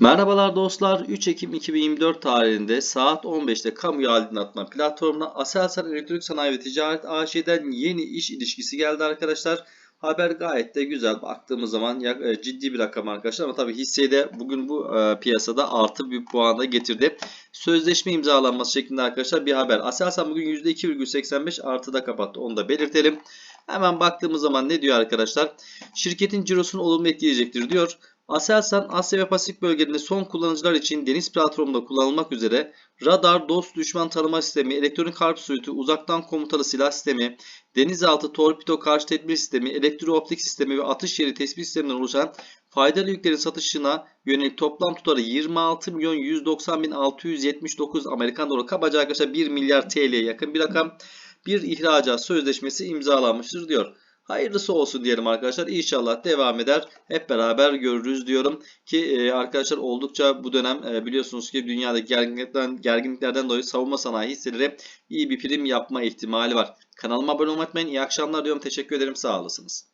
Merhabalar dostlar. 3 Ekim 2024 tarihinde saat 15'te kamu aydınlatma platformuna Aselsan Elektrik Sanayi ve Ticaret AŞ'den yeni iş ilişkisi geldi arkadaşlar. Haber gayet de güzel. Baktığımız zaman e, ciddi bir rakam arkadaşlar ama tabii hisseyi de bugün bu e, piyasada artı bir puan da getirdi. Sözleşme imzalanması şeklinde arkadaşlar bir haber. Aselsan bugün %2,85 artıda kapattı. Onu da belirtelim. Hemen baktığımız zaman ne diyor arkadaşlar? Şirketin cirosunu olumlu etkileyecektir diyor. Aselsan Asya ve Pasifik bölgelerinde son kullanıcılar için deniz platformunda kullanılmak üzere radar, dost düşman tanıma sistemi, elektronik harp suiti, uzaktan komutalı silah sistemi, denizaltı torpido karşı tedbir sistemi, elektrooptik sistemi ve atış yeri tespit sisteminden oluşan faydalı yüklerin satışına yönelik toplam tutarı 26 milyon 190 bin 679 Amerikan doları kabaca arkadaşlar 1 milyar TL'ye yakın bir rakam bir ihracat sözleşmesi imzalanmıştır diyor. Hayırlısı olsun diyelim arkadaşlar. İnşallah devam eder. Hep beraber görürüz diyorum ki e, arkadaşlar oldukça bu dönem e, biliyorsunuz ki dünyada gerginliklerden, gerginliklerden dolayı savunma sanayi hisseleri iyi bir prim yapma ihtimali var. Kanalıma abone olmayı unutmayın. İyi akşamlar diyorum. Teşekkür ederim. Sağ olasınız.